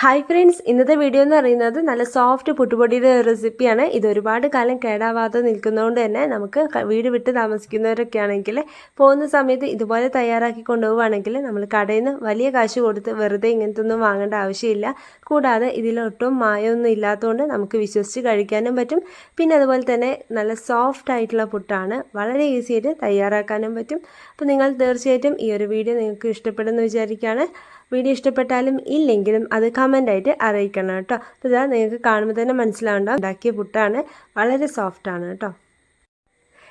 Hi friends ഇന്നത്തെ video എന്ന് പറയുന്നത് നല്ല സോഫ്റ്റ് പുട്ടുപൊടിയുടെ റെസിപ്പിയാണ് ഇത് ഒരുപാട് കാലം കേടാവാതെ നിൽക്കുന്നതുകൊണ്ട് തന്നെ നമുക്ക് വീട് വിട്ട് താമസിക്കുന്നവരൊക്കെ ആണെങ്കിൽ പോകുന്ന സമയത്ത് ഇതുപോലെ തയ്യാറാക്കി കൊണ്ടുപോവുകയാണെങ്കിൽ നമ്മൾ കടയിൽ നിന്ന് വലിയ കാശ് കൊടുത്ത് വെറുതെ ഇങ്ങനത്തെ ഒന്നും വാങ്ങേണ്ട ആവശ്യമില്ല. കൂടാതെ ഇതിലൊട്ടും മായമൊന്നും ഇല്ലാത്തതുകൊണ്ട് നമുക്ക് വിശ്വസിച്ച് കഴിക്കാനും പറ്റും. പിന്നെ അതുപോലെ തന്നെ നല്ല സോഫ്റ്റ് ആയിട്ടുള്ള പുട്ടാണ്. വളരെ ഈസിയായിട്ട് തയ്യാറാക്കാനും പറ്റും. അപ്പോൾ നിങ്ങൾ തീർച്ചയായിട്ടും ഈ ഒരു വീഡിയോ നിങ്ങൾക്ക് ഇഷ്ടപ്പെടുമെന്ന് വിചാരിക്കുകയാണ്. വീഡിയോ ഇഷ്ടപ്പെട്ടാലും ഇല്ലെങ്കിലും അത് കമന്റായിട്ട് അറിയിക്കണം കേട്ടോ. ഇതാ നിങ്ങൾക്ക് കാണുമ്പോൾ തന്നെ മനസ്സിലാവേണ്ട ഉണ്ടാക്കിയ പുട്ടാണ്. വളരെ സോഫ്റ്റ് ആണ് കേട്ടോ.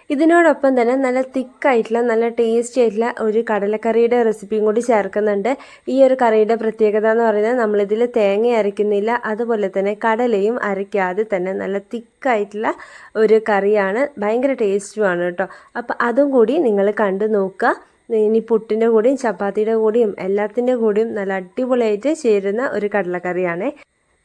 ഇതിനോടൊപ്പം തന്നെ നല്ല തിക്കായിട്ടുള്ള നല്ല ടേസ്റ്റി ആയിട്ടുള്ള ഒരു കടലക്കറിയുടെ റെസിപ്പിയും കൂടി ചേർക്കുന്നുണ്ട്. ഈ ഒരു കറിയുടെ പ്രത്യേകത എന്ന് പറയുന്നത് നമ്മളിതിൽ തേങ്ങ അരയ്ക്കുന്നില്ല. അതുപോലെ തന്നെ കടലയും അരയ്ക്കാതെ തന്നെ നല്ല തിക്കായിട്ടുള്ള ഒരു കറിയാണ്. ഭയങ്കര ടേസ്റ്റുമാണ് കേട്ടോ. അപ്പോൾ അതും കൂടി നിങ്ങൾ കണ്ടു നോക്കുക. ഇനി പുട്ടിന്റെ കൂടെയും ചപ്പാത്തിയുടെ കൂടെയും എല്ലാത്തിന്റെ കൂടെയും നല്ല അടിപൊളിയായിട്ട് ചേരുന്ന ഒരു കടലക്കറിയാണ്.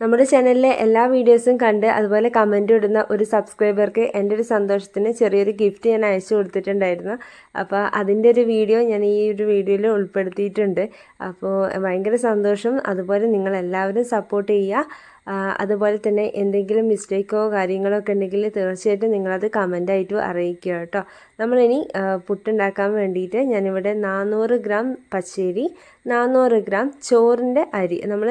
നമ്മുടെ ചാനലിലെ എല്ലാ വീഡിയോസും കണ്ട് അതുപോലെ കമന്റ് ഇടുന്ന ഒരു സബ്സ്ക്രൈബർക്ക് എന്റെ ഒരു സന്തോഷത്തിന് ചെറിയൊരു ഗിഫ്റ്റ് ഞാൻ അയച്ചു കൊടുത്തിട്ടുണ്ടായിരുന്നു. അപ്പോൾ അതിന്റെ ഒരു വീഡിയോ ഞാൻ ഈ ഒരു വീഡിയോയിൽ ഉൾപ്പെടുത്തിയിട്ടുണ്ട്. അപ്പോൾ ഭയങ്കര സന്തോഷം. അതുപോലെ നിങ്ങളെല്ലാവരും സപ്പോർട്ട് ചെയ്യുക. അതുപോലെ തന്നെ എന്തെങ്കിലും മിസ്റ്റേക്കോ കാര്യങ്ങളോ ഒക്കെ ഉണ്ടെങ്കിൽ തീർച്ചയായിട്ടും നിങ്ങളത് കമന്റായിട്ട് അറിയിക്കുക കേട്ടോ. നമ്മളിനി പുട്ടുണ്ടാക്കാൻ വേണ്ടിയിട്ട് ഞാനിവിടെ നാനൂറ് ഗ്രാം പച്ചരി നാനൂറ് ഗ്രാം ചോറിന്റെ അരി നമ്മൾ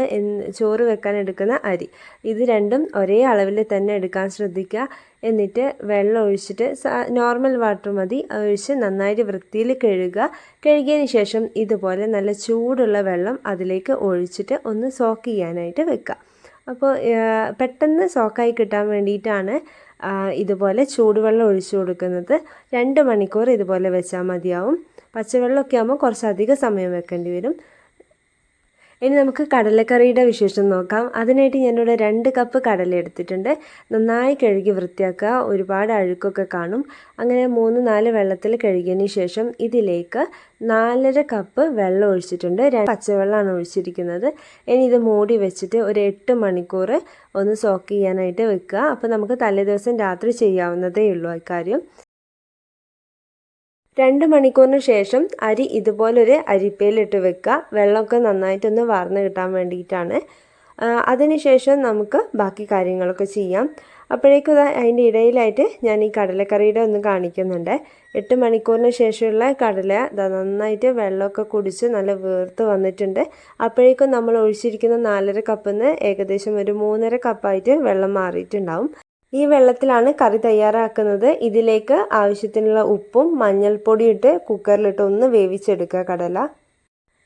ചോറ് വെക്കാൻ എടുക്കുന്ന അരി. ഇത് രണ്ടും ഒരേ അളവിൽ തന്നെ എടുക്കാൻ ശ്രദ്ധിക്കുക. എന്നിട്ട് വെള്ളം ഒഴിച്ചിട്ട് നോർമൽ വാട്ടർ മതി. ഒഴിച്ച് നന്നായിട്ട് വൃത്തിയിൽ കഴുകുക. കഴുകിയതിന് ശേഷം ഇതുപോലെ നല്ല ചൂടുള്ള വെള്ളം അതിലേക്ക് ഒഴിച്ചിട്ട് ഒന്ന് സോക്ക് ചെയ്യാനായിട്ട് വെക്കുക. അപ്പോൾ പെട്ടെന്ന് സോക്കായി കിട്ടാൻ വേണ്ടിയിട്ടാണ് ഇതുപോലെ ചൂടുവെള്ളം ഒഴിച്ചു കൊടുക്കുന്നത്. രണ്ട് മണിക്കൂർ ഇതുപോലെ വെച്ചാൽ മതിയാവും. പച്ചവെള്ളമൊക്കെ ആകുമ്പോൾ കുറച്ചധികം സമയം വെക്കേണ്ടി വരും. ഇനി നമുക്ക് കടലക്കറിയുടെ വിശേഷം നോക്കാം. അതിനായിട്ട് ഞാനിവിടെ രണ്ട് കപ്പ് കടല എടുത്തിട്ടുണ്ട്. നന്നായി കഴുകി വൃത്തിയാക്കുക. ഒരുപാട് അഴുക്കൊക്കെ കാണും. അങ്ങനെ മൂന്ന് നാല് വെള്ളത്തിൽ കഴുകിയതിന് ശേഷം ഇതിലേക്ക് നാലര കപ്പ് വെള്ളം ഒഴിച്ചിട്ടുണ്ട്. രണ്ട് പച്ചവെള്ളമാണ് ഒഴിച്ചിരിക്കുന്നത്. ഇനി ഇത് മൂടി വെച്ചിട്ട് ഒരു എട്ട് മണിക്കൂർ ഒന്ന് സോക്ക് ചെയ്യാനായിട്ട് വെക്കുക. അപ്പോൾ നമുക്ക് തലേദിവസം രാത്രി ചെയ്യാവുന്നതേ ഉള്ളൂ ഇക്കാര്യം രണ്ട് മണിക്കൂറിന് ശേഷം അരി ഇതുപോലൊരു അരിപ്പയിലിട്ട് വെക്കുക. വെള്ളമൊക്കെ നന്നായിട്ടൊന്ന് വാർന്ന് കിട്ടാൻ വേണ്ടിയിട്ടാണ്. അതിനുശേഷം നമുക്ക് ബാക്കി കാര്യങ്ങളൊക്കെ ചെയ്യാം. അപ്പോഴേക്കും അതിന്റെ ഇടയിലായിട്ട് ഞാൻ ഈ കടലക്കറിയുടെ ഒന്ന് കാണിക്കുന്നുണ്ട്. എട്ട് മണിക്കൂറിന് ശേഷമുള്ള കടല നന്നായിട്ട് വെള്ളമൊക്കെ കുടിച്ച് നല്ല വീർത്ത് വന്നിട്ടുണ്ട്. അപ്പോഴേക്കും നമ്മൾ ഒഴിച്ചിരിക്കുന്ന നാലര കപ്പിൽ നിന്ന് ഏകദേശം ഒരു മൂന്നര കപ്പായിട്ട് വെള്ളം മാറിയിട്ടുണ്ടാവും. ഈ വെള്ളത്തിലാണ് കറി തയ്യാറാക്കുന്നത്. ഇതിലേക്ക് ആവശ്യത്തിനുള്ള ഉപ്പും മഞ്ഞൾപ്പൊടിയും ഇട്ട് കുക്കറിലിട്ട് ഒന്ന് വേവിച്ചെടുക്കുക കടല.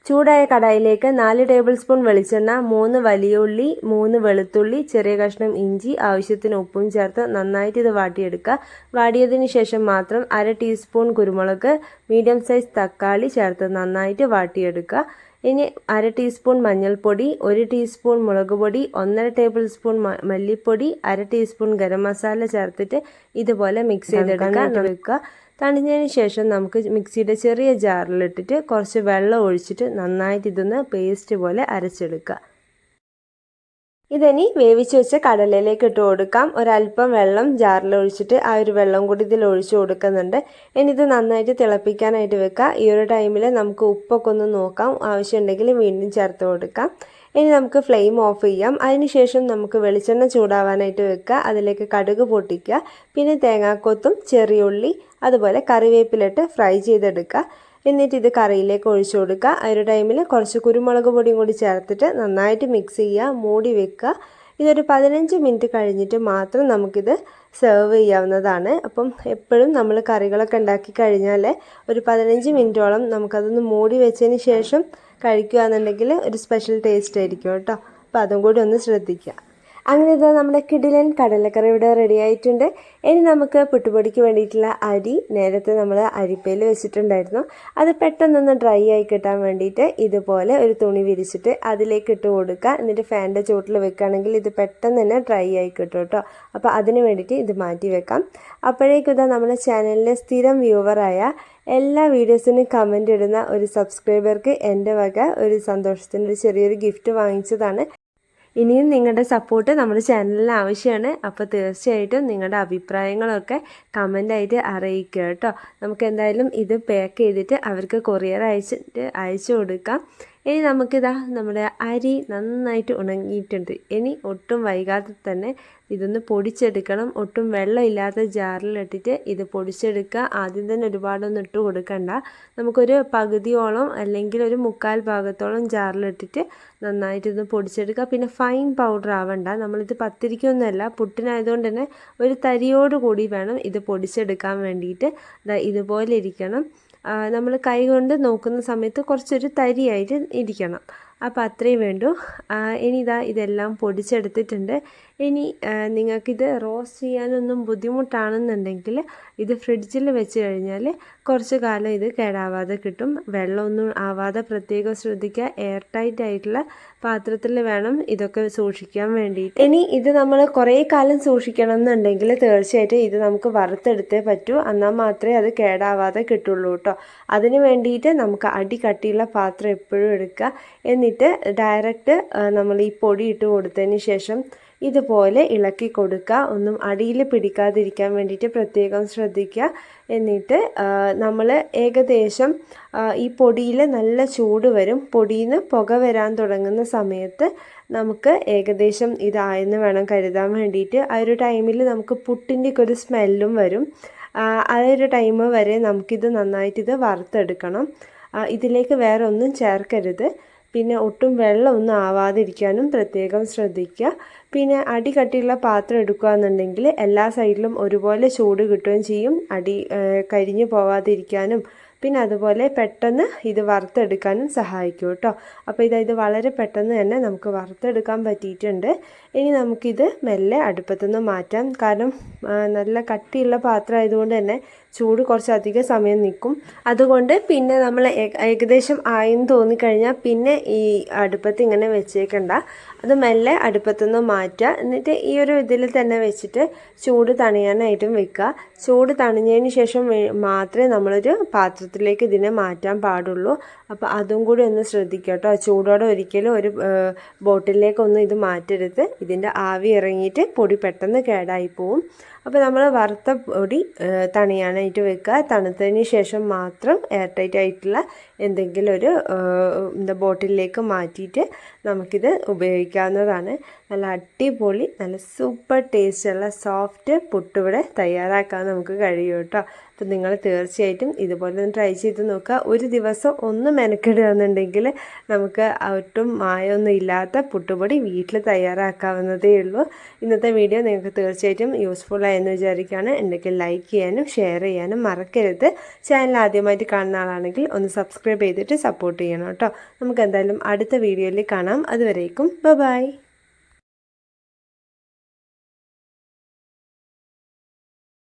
ചൂടായ കടായിലേക്ക് നാല് ടേബിൾ സ്പൂൺ വെളിച്ചെണ്ണ മൂന്ന് വലിയ ഉള്ളി മൂന്ന് വെളുത്തുള്ളി ചെറിയ കഷ്ണം ഇഞ്ചി ആവശ്യത്തിന് ഉപ്പും ചേർത്ത് നന്നായിട്ട് ഇത് വാട്ടിയെടുക്കുക. വാടിയതിന് ശേഷം മാത്രം അര ടീസ്പൂൺ കുരുമുളക് മീഡിയം സൈസ് തക്കാളി ചേർത്ത് നന്നായിട്ട് വാട്ടിയെടുക്കുക. ഇനി അര ടീസ്പൂൺ മഞ്ഞൾപ്പൊടി ഒരു ടീസ്പൂൺ മുളക് പൊടി ഒന്നര ടേബിൾ സ്പൂൺ മല്ലിപ്പൊടി അര ടീസ്പൂൺ ഗരം മസാല ചേർത്തിട്ട് ഇതുപോലെ മിക്സ് ചെയ്തെടുക്കാൻ വെക്കുക തണിഞ്ഞതിന് ശേഷം നമുക്ക് മിക്സിയുടെ ചെറിയ ജാറിലിട്ടിട്ട് കുറച്ച് വെള്ളം ഒഴിച്ചിട്ട് നന്നായിട്ട് ഇതൊന്ന് പേസ്റ്റ് പോലെ അരച്ചെടുക്കുക. ഇതിനി വേവിച്ച് വെച്ച കടലയിലേക്ക് ഇട്ട് കൊടുക്കാം. ഒരല്പം വെള്ളം ജാറിൽ ഒഴിച്ചിട്ട് ആ ഒരു വെള്ളം കൂടി ഇതിൽ ഒഴിച്ചു കൊടുക്കുന്നുണ്ട്. ഇനി ഇത് നന്നായിട്ട് തിളപ്പിക്കാനായിട്ട് വെക്കുക ഈ ഒരു ടൈമിൽ നമുക്ക് ഉപ്പൊക്കെ ഒന്ന് നോക്കാം. ആവശ്യമുണ്ടെങ്കിൽ വീണ്ടും ചേർത്ത് കൊടുക്കാം. ഇനി നമുക്ക് ഫ്ലെയിം ഓഫ് ചെയ്യാം. അതിനുശേഷം നമുക്ക് വെളിച്ചെണ്ണ ചൂടാവാനായിട്ട് വെക്കുക അതിലേക്ക് കടുക് പൊട്ടിക്കുക. പിന്നെ തേങ്ങാക്കൊത്തും ചെറിയുള്ളി അതുപോലെ കറിവേപ്പിലിട്ട് ഫ്രൈ ചെയ്തെടുക്കുക എന്നിട്ട് ഇത് കറിയിലേക്ക് ഒഴിച്ചു കൊടുക്കുക. ആ ഒരു ടൈമിൽ കുറച്ച് കുരുമുളക് പൊടിയും കൂടി ചേർത്തിട്ട് നന്നായിട്ട് മിക്സ് ചെയ്യുക മൂടി വെക്കുക. ഇതൊരു പതിനഞ്ച് മിനിറ്റ് കഴിഞ്ഞിട്ട് മാത്രം നമുക്കിത് സെർവ് ചെയ്യാവുന്നതാണ്. അപ്പം എപ്പോഴും നമ്മൾ കറികളൊക്കെ ഉണ്ടാക്കി കഴിഞ്ഞാൽ ഒരു പതിനഞ്ച് മിനിറ്റോളം നമുക്കതൊന്ന് മൂടി വെച്ചതിന് ശേഷം കഴിക്കുകയെന്നുണ്ടെങ്കിൽ ഒരു സ്പെഷ്യൽ ടേസ്റ്റ് ആയിരിക്കും കേട്ടോ. അപ്പോൾ അതും കൂടി ഒന്ന് ശ്രദ്ധിക്കുക. അങ്ങനെ ഇതാ നമ്മുടെ കിടിലൻ കടലക്കറി ഇവിടെ റെഡി ആയിട്ടുണ്ട്. ഇനി നമുക്ക് പുട്ടുപൊടിക്ക് വേണ്ടിയിട്ടുള്ള അരി നേരത്തെ നമ്മൾ അരിപ്പയിൽ വെച്ചിട്ടുണ്ടായിരുന്നു. അത് പെട്ടെന്നൊന്ന് ഡ്രൈ ആയി കിട്ടാൻ വേണ്ടിയിട്ട് ഇതുപോലെ ഒരു തുണി വിരിച്ചിട്ട് അതിലേക്ക് ഇട്ട് കൊടുക്കുക. എന്നിട്ട് ഫാനിന്റെ ചുവട്ടിൽ വെക്കുകയാണെങ്കിൽ ഇത് പെട്ടെന്ന് തന്നെ ഡ്രൈ ആയി കിട്ടും കേട്ടോ. അപ്പോൾ അതിന് വേണ്ടിയിട്ട് ഇത് മാറ്റി വെക്കാം. അപ്പോഴേക്കും ഇതാ നമ്മുടെ ചാനലിലെ സ്ഥിരം വ്യൂവറായ എല്ലാ വീഡിയോസിനും കമന്റ് ഇടുന്ന ഒരു സബ്സ്ക്രൈബർക്ക് എന്റെ വക ഒരു സന്തോഷത്തിന്റെ ചെറിയൊരു ഗിഫ്റ്റ് വാങ്ങിച്ചതാണ്. ഇനിയും നിങ്ങളുടെ സപ്പോർട്ട് നമ്മുടെ ചാനലിന് ആവശ്യമാണ്. അപ്പോൾ തീർച്ചയായിട്ടും നിങ്ങളുടെ അഭിപ്രായങ്ങളൊക്കെ കമന്റായിട്ട് അറിയിക്കുക കേട്ടോ. നമുക്ക് എന്തായാലും ഇത് പാക്ക് ചെയ്തിട്ട് അവർക്ക് കൊറിയർ അയച്ചിട്ട് അയച്ചു കൊടുക്കാം. ഇനി നമുക്കിതാ നമ്മുടെ അരി നന്നായിട്ട് ഉണങ്ങിയിട്ടുണ്ട്. ഇനി ഒട്ടും വൈകാതെ തന്നെ ഇതൊന്ന് പൊടിച്ചെടുക്കണം. ഒട്ടും വെള്ളമില്ലാത്ത ജാറിലിട്ടിട്ട് ഇത് പൊടിച്ചെടുക്കുക. ആദ്യം തന്നെ ഒരുപാടൊന്നും ഇട്ട് കൊടുക്കണ്ട. നമുക്കൊരു പകുതിയോളം അല്ലെങ്കിൽ ഒരു മുക്കാൽ ഭാഗത്തോളം ജാറിലിട്ടിട്ട് നന്നായിട്ട് ഇത് പൊടിച്ചെടുക്കുക. പിന്നെ ഫൈൻ പൗഡർ ആവണ്ട. നമ്മളിത് പത്തിരിക്കൊന്നുമല്ല പുട്ടിനായതുകൊണ്ട് തന്നെ ഒരു തരിയോട് കൂടി വേണം ഇത് പൊടിച്ചെടുക്കാൻ വേണ്ടിയിട്ട്. ഇതുപോലെ ഇരിക്കണം. നമ്മൾ കൈ കൊണ്ട് നോക്കുന്ന സമയത്ത് കുറച്ചൊരു തരിയായിട്ട് ഇരിക്കണം. അപ്പോൾ അത്രയും വേണ്ടു. ഇനി ഇതാ ഇതെല്ലാം പൊടിച്ചെടുത്തിട്ടുണ്ട്. ഇനി നിങ്ങൾക്കിത് റോസ്റ്റ് ചെയ്യാനൊന്നും ബുദ്ധിമുട്ടാണെന്നുണ്ടെങ്കിൽ ഇത് ഫ്രിഡ്ജിൽ വെച്ച് കഴിഞ്ഞാൽ കുറച്ച് കാലം ഇത് കേടാവാതെ കിട്ടും. വെള്ളമൊന്നും ആവാതെ പ്രത്യേകം ശ്രദ്ധിക്കുക. എയർ ടൈറ്റ് ആയിട്ടുള്ള പാത്രത്തിൽ വേണം ഇതൊക്കെ സൂക്ഷിക്കാൻ വേണ്ടിയിട്ട്. ഇനി ഇത് നമ്മൾ കുറേ കാലം സൂക്ഷിക്കണം എന്നുണ്ടെങ്കിൽ തീർച്ചയായിട്ടും ഇത് നമുക്ക് വറുത്തെടുത്തേ പറ്റൂ. എന്നാൽ മാത്രമേ അത് കേടാവാതെ കിട്ടുള്ളൂ കേട്ടോ. അതിന് വേണ്ടിയിട്ട് നമുക്ക് അടി കട്ടിയുള്ള പാത്രം എപ്പോഴും എടുക്കുക. എന്നിട്ട് ഡയറക്റ്റ് നമ്മൾ ഈ പൊടി ഇട്ട് കൊടുത്തതിന് ശേഷം ഇതുപോലെ ഇളക്കി കൊടുക്കുക. ഒന്നും അടിയിൽ പിടിക്കാതിരിക്കാൻ വേണ്ടിയിട്ട് പ്രത്യേകം ശ്രദ്ധിക്കുക. എന്നിട്ട് നമ്മൾ ഏകദേശം ഈ പൊടിയിൽ നല്ല ചൂട് വരും. പൊടിയിൽ നിന്ന് പുക വരാൻ തുടങ്ങുന്ന സമയത്ത് നമുക്ക് ഏകദേശം ഇതായെന്ന് വേണം കരുതാൻ വേണ്ടിയിട്ട്. ആ ഒരു ടൈമിൽ നമുക്ക് പുട്ടിന്റെയൊക്കെ ഒരു സ്മെല്ലും വരും. ആ ഒരു ടൈം വരെ നമുക്കിത് നന്നായിട്ട് ഇത് വറുത്തെടുക്കണം. ഇതിലേക്ക് വേറെ ഒന്നും ചേർക്കരുത്. പിന്നെ ഒട്ടും വെള്ളമൊന്നും ആവാതിരിക്കാനും പ്രത്യേകം ശ്രദ്ധിക്കുക. പിന്നെ അടി കട്ടിയുള്ള പാത്രം എടുക്കുകയെന്നുണ്ടെങ്കിൽ എല്ലാ സൈഡിലും ഒരുപോലെ ചൂട് കിട്ടുകയും ചെയ്യും. അടി കരിഞ്ഞു പോവാതിരിക്കാനും പിന്നെ അതുപോലെ പെട്ടെന്ന് ഇത് വറുത്തെടുക്കാനും സഹായിക്കും കേട്ടോ. അപ്പോൾ ഇത് ഇത് വളരെ പെട്ടെന്ന് തന്നെ നമുക്ക് വറുത്തെടുക്കാൻ പറ്റിയിട്ടുണ്ട്. ഇനി നമുക്കിത് മെല്ലെ അടുപ്പത്തുനിന്ന് മാറ്റാം. കാരണം നല്ല കട്ടിയുള്ള പാത്രം ആയതുകൊണ്ട് തന്നെ ചൂട് കുറച്ചധികം സമയം നിൽക്കും. അതുകൊണ്ട് പിന്നെ നമ്മൾ ഏകദേശം ആയെന്ന് തോന്നിക്കഴിഞ്ഞാൽ പിന്നെ ഈ അടുപ്പത്ത് ഇങ്ങനെ വെച്ചേക്കണ്ട. അത് മെല്ലെ അടുപ്പത്തുനിന്ന് മാറ്റുക. എന്നിട്ട് ഈ ഒരു ഇതിൽ തന്നെ വെച്ചിട്ട് ചൂട് തണിയാനായിട്ടും വെക്കുക. ചൂട് തണിഞ്ഞതിന് ശേഷം മാത്രമേ നമ്മളൊരു പാത്രത്തിലേക്ക് ഇതിനെ മാറ്റാൻ പാടുള്ളൂ. അപ്പോൾ അതും കൂടി ഒന്ന് ശ്രദ്ധിക്കുക കേട്ടോ. ചൂടോടെ ഒരിക്കലും ഒരു ബോട്ടിലേക്കൊന്നും ഇത് മാറ്റരുത്. ഇതിന്റെ ആവി ഇറങ്ങിയിട്ട് പൊടി പെട്ടെന്ന് കേടായി പോവും. അപ്പോൾ നമ്മൾ വറുത്ത പൊടി തണിയാനായിട്ട് വെക്കുക. തണുത്തതിന് ശേഷം മാത്രം എയർ ടൈറ്റ് ആയിട്ടുള്ള എന്തെങ്കിലും ഒരു എന്താ ബോട്ടിലേക്ക് മാറ്റിയിട്ട് നമുക്കിത് ഉപയോഗിക്കാവുന്നതാണ്. നല്ല അടിപൊളി നല്ല സൂപ്പർ ടേസ്റ്റുള്ള സോഫ്റ്റ് പുട്ടിവിടെ തയ്യാറാക്കാൻ നമുക്ക് കഴിയും കേട്ടോ. അപ്പം നിങ്ങൾ തീർച്ചയായിട്ടും ഇതുപോലെ ഒന്ന് ട്രൈ ചെയ്ത് നോക്കുക. ഒരു ദിവസം ഒന്ന് മെനക്കെടുകയെന്നുണ്ടെങ്കിൽ നമുക്ക് ഒട്ടും മായൊന്നും ഇല്ലാത്ത പുട്ടുപൊടി വീട്ടിൽ തയ്യാറാക്കാവുന്നതേ ഉള്ളൂ. ഇന്നത്തെ വീഡിയോ നിങ്ങൾക്ക് തീർച്ചയായിട്ടും യൂസ്ഫുൾ ആയെന്ന് വിചാരിക്കുകയാണ്. എന്തൊക്കെ ലൈക്ക് ചെയ്യാനും ഷെയർ ചെയ്യാനും മറക്കരുത്. ചാനൽ ആദ്യമായിട്ട് കാണുന്ന ആളാണെങ്കിൽ ഒന്ന് സബ്സ്ക്രൈബ് ചെയ്തിട്ട് സപ്പോർട്ട് ചെയ്യണം കേട്ടോ. നമുക്ക് എന്തായാലും അടുത്ത വീഡിയോയിൽ കാണാം. അതുവരേക്കും. ബൈ